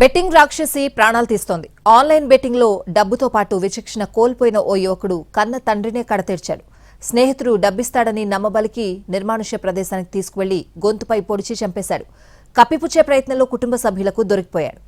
Betting రాక్షసి ప్రాణాలు తీస్తోంది. Online బెట్టింగ్లో డబ్బుతో పాటు విచక్షణ కోల్పోయిన ఓ యువకుడు కన్న తండ్రినే కడతీర్చాడు. స్నేహితుడు డబ్బిస్తాడని నమ్మబలికి నిర్మానుష్య ప్రదేశానికి తీసుకువెళ్ళి గొంతుపై పొడిచి చంపేశాడు. కప్పిపుచ్చే ప్రయత్నంలో కుటుంబ సభ్యులకు దొరికిపోయాడు.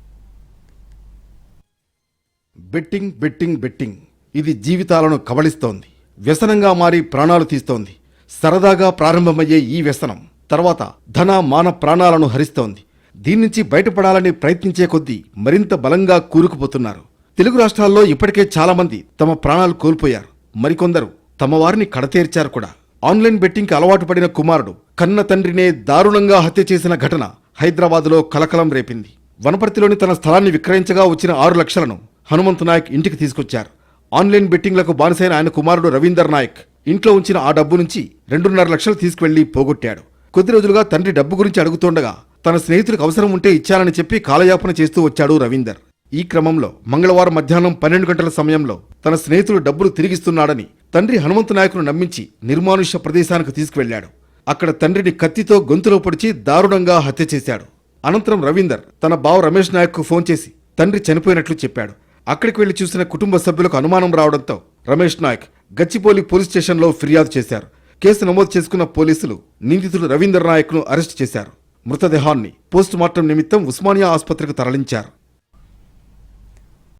Betting betting betting. ఇది జీవితాలను కబళిస్తోంది. వ్యసనంగా మారి ప్రాణాలు తీస్తోంది. సరదాగా ప్రారంభమయ్యే ఈ వ్యసనం తర్వాత ధన మాన ప్రాణాలను హరిస్తోంది. దీని నుంచి బయటపడాలని ప్రయత్నించే కొద్దీ మరింత బలంగా కూరుకుపోతున్నారు. తెలుగు రాష్ట్రాల్లో ఇప్పటికే చాలామంది తమ ప్రాణాలు కోల్పోయారు. మరికొందరు తమ వారిని కడతేర్చారు కూడా. ఆన్లైన్ బెట్టింగ్కి అలవాటు పడిన కుమారుడు కన్న తండ్రినే దారుణంగా హత్య చేసిన ఘటన హైదరాబాదులో కలకలం రేపింది. వనపర్తిలోని తన స్థలాన్ని విక్రయించగా వచ్చిన ఆరు లక్షలను హనుమంతు నాయక్ ఇంటికి తీసుకొచ్చారు. ఆన్లైన్ బెట్టింగ్లకు బానిసైన ఆయన కుమారుడు రవీందర్ నాయక్ ఇంట్లో ఉంచిన ఆ డబ్బు నుంచి రెండున్నర లక్షలు తీసుకువెళ్ళి పోగొట్టాడు. కొద్ది రోజులుగా తండ్రి డబ్బు గురించి అడుగుతుండగా తన స్నేహితులకు అవసరం ఉంటే ఇచ్చానని చెప్పి కాలయాపన చేస్తూ వచ్చాడు రవీందర్. ఈ క్రమంలో మంగళవారం మధ్యాహ్నం పన్నెండు గంటల సమయంలో తన స్నేహితుడు డబ్బులు తిరిగిస్తున్నాడని తండ్రి హనుమంతు నాయకును నమ్మించి నిర్మానుష్య ప్రదేశానికి తీసుకువెళ్ళాడు అక్కడ తండ్రిని కత్తితో గొంతులో పొడిచి దారుణంగా హత్య చేశాడు. అనంతరం రవీందర్ తన బావ రమేష్ నాయక్కు ఫోన్ చేసి తండ్రి చనిపోయినట్లు చెప్పాడు. అక్కడికి వెళ్ళి చూసిన కుటుంబ సభ్యులకు అనుమానం రావడంతో రమేష్ నాయక్ గచ్చిపోలి పోలీస్ స్టేషన్లో ఫిర్యాదు చేశారు. కేసు నమోదు చేసుకున్న పోలీసులు నిందితుడు రవీందర్ నాయక్ను అరెస్ట్ చేశారు. మృతదేహాన్ని పోస్టుమార్టం నిమిత్తం ఉస్మానియా ఆసుపత్రికి తరలించారు.